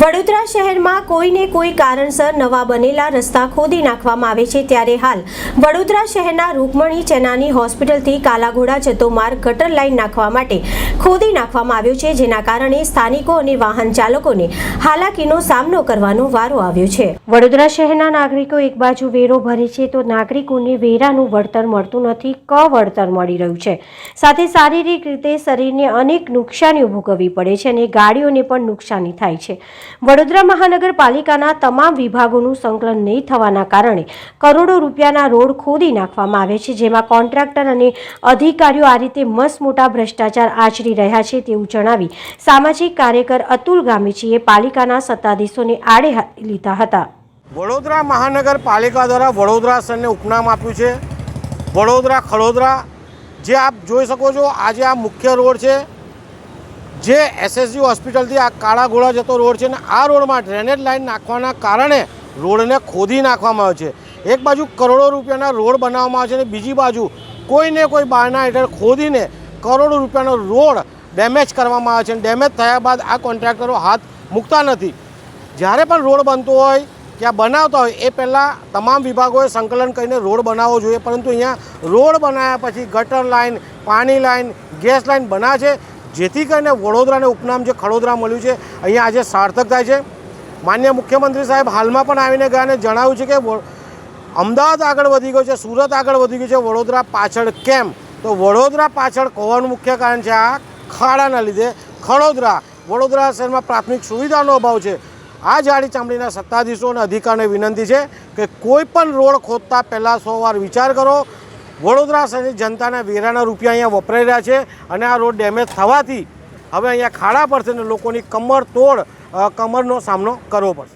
વડોદરા શહેરમાં કોઈને કોઈ કારણસર નવા બનેલા રસ્તા ખોદી નાખવામાં આવે છે ત્યારે હાલ વડોદરા શહેરના રૂકમણી ચેનાની હોસ્પિટલથી કાલાઘોડા જતો માર્ગ ગટર લાઇન નાખવા માટે ખોદી નાખવામાં આવ્યો છે, જેના કારણે સ્થાનિકો અને વાહન ચાલકોને હાલાકીનો સામનો કરવાનો વારો આવ્યો છે. વડોદરા શહેરના નાગરિકો એક બાજુ વેરો ભરે છે તો નાગરિકોને વેરાનું વળતર મળતું નથી, ક વળતર મળી રહ્યું છે. સાથે શારીરિક રીતે શરીરને અનેક નુકસાનીઓ ભોગવવી પડે છે અને ગાડીઓને પણ નુકસાની થાય છે. વડોદરા મહાનગરપાલિકાના તમામ વિભાગોનું સંકલન નહીં થવાના કારણે કરોડો રૂપિયાના રોડ ખોદી નાખવામાં આવે છે, જેમાં કોન્ટ્રાક્ટર અને અધિકારીઓ આ રીતે મસમોટા ભ્રષ્ટાચાર આચરી રહ્યા છે તેવું જણાવી સામાજિક કાર્યકર અતુલ ગામીચીએ પાલિકાના સત્તાધીશોને આડે લીધા હતા. વડોદરા મહાનગરપાલિકા દ્વારા વડોદરા શહેરને ઉપનામ આપ્યું છે. વડોદરા ખડોદરા જે આપ જોઈ શકો છો, આજે આ મુખ્ય રોડ છે. જે એસએસજી હોસ્પિટલથી આ કાળા ઘોડા જતો રોડ છે ને આ રોડમાં ડ્રેનેજ લાઇન નાખવાના કારણે રોડને ખોદી નાખવામાં આવે છે. એક બાજુ કરોડો રૂપિયાના રોડ બનાવવામાં આવે છે અને બીજી બાજુ કોઈને કોઈ બારના હેઠળ ખોદીને કરોડો રૂપિયાનો રોડ ડેમેજ કરવામાં આવે છે અને ડેમેજ થયા બાદ આ કોન્ટ્રાક્ટરો હાથ મૂકતા નથી. જ્યારે પણ રોડ બનતો હોય આ બનાવતા હોય, એ પહેલાં તમામ વિભાગોએ સંકલન કરીને રોડ બનાવવો જોઈએ. પરંતુ અહીંયા રોડ બનાવ્યા પછી ગટર લાઇન, પાણી લાઇન, ગેસ લાઇન બનાવે છે. જેથી કરીને વડોદરાને ઉપનામ જે ખડોદરા મળ્યું છે, અહીંયા આજે સાર્થક થાય છે. માન્ય મુખ્યમંત્રી સાહેબ હાલમાં પણ આવીને ગયા અને જણાવ્યું છે કે અમદાવાદ આગળ વધી ગયો છે, સુરત આગળ વધી ગયું છે, વડોદરા પાછળ કેમ? તો વડોદરા પાછળ હોવાનું મુખ્ય કારણ છે આ ખાડાના લીધે. ખડોદરા, વડોદરા શહેરમાં પ્રાથમિક સુવિધાનો અભાવ છે. આ જાડી ચામડીના સત્તાધીશો અને અધિકારીને વિનંતી છે કે કોઈ પણ રોડ ખોદતા પહેલાં સો વાર વિચાર કરો. વડોદરા શહેરની જનતાના વેરાના રૂપિયા અહીંયા વપરાઈ રહ્યા છે અને આ રોડ ડેમેજ થવાથી હવે અહીંયા ખાડા પડશે અને લોકોની કમર તોડ કમરનો સામનો કરવો પડશે.